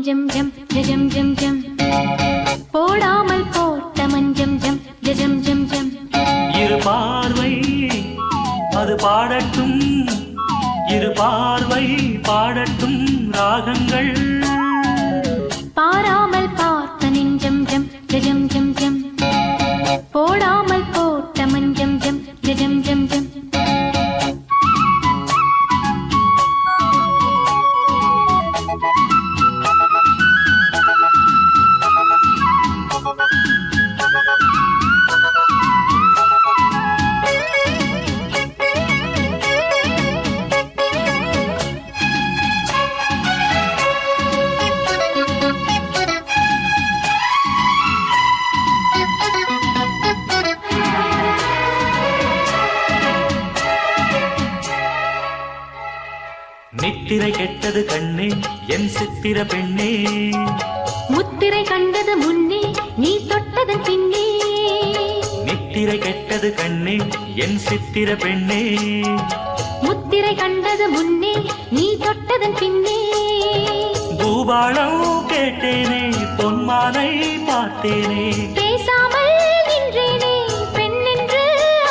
மஞ்சம் ஜம் ஜம் ஜம் ஜம் போடாமல் போட்ட மஞ்சம் ஜம் ஜம் ஜம் ஜம். இரு பார்வை அது பாடட்டும். இரு பார்வை பாடட்டும். ராகங்கள் நித்திரை கெட்டது கண்ணே என் சித்திர பெண்ணே. முத்திரை கண்டது முன்னே நீ தொட்டதன் பின்னே. நித்திரை கெட்டது கண்ணே என் சித்திர பெண்ணே. முத்திரை கண்டது முன்னே நீ தொட்டதன் பின்னே. பூபாளம் கேட்டேனே பொன்மானை பார்த்தேனே. பேசாமல் நின்றேனே பெண்ணென்று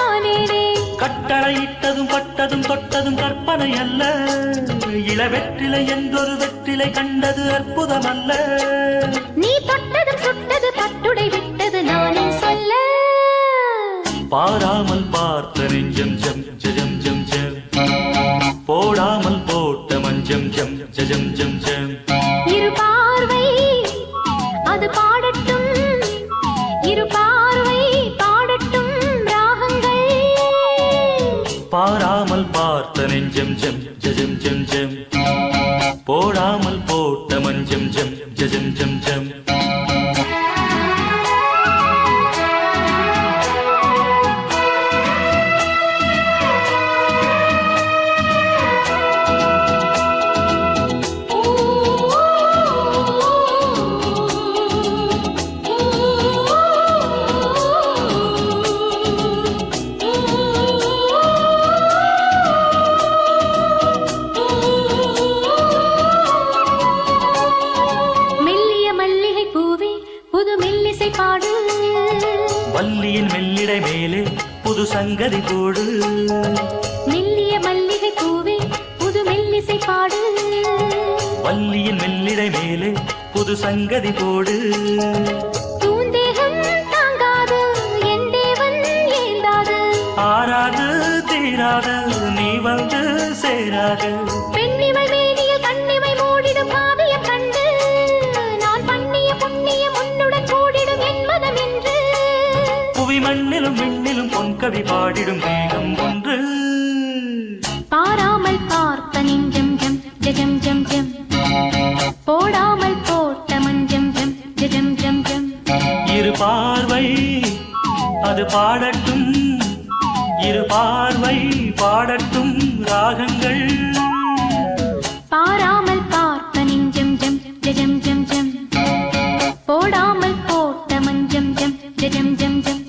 ஆனேனே. கட்டளையிட்டதும் பட்டதும் தொட்டதும் கற்பனை அல்ல. இளவெற்றிலை என்றொரு வெற்றிலை கண்டது அற்புதமல்ல. நீ தொட்டதும் சுட்டது நெஞ்சம் ஜம் ஜஜம் ஜம் ஜம். போடாமல் போட்ட மஞ்சம் ஜம் ஜம் ஜம் ஜம். சங்கதி போடு. மெல்லிய மல்லிகை பூவே புது மெல்லிசை பாடு. வள்ளியின் மெல்லிடை மேலே புது சங்கதி போடு. ஆறாது தீராது நீ வந்து சேராது. பல்லவி பாடிடும் வேகம் ஒன்று. பாராமல் பார்த்த நெஞ்சம் ஜம் ஜம் ஜம் ஜம் போடாமல் போட்ட மஞ்சம் ஜம் ஜம் ஜம் ஜம் இரு பார்வை அது பாடட்டும். இரு பார்வை பாடட்டும் ராகங்கள். பாராமல் பார்த்த நெஞ்சம் ஜம் ஜம் ஜம் ஜம் போடாமல் போட்ட மஞ்சம் ஜம் ஜம் ஜம் ஜம்.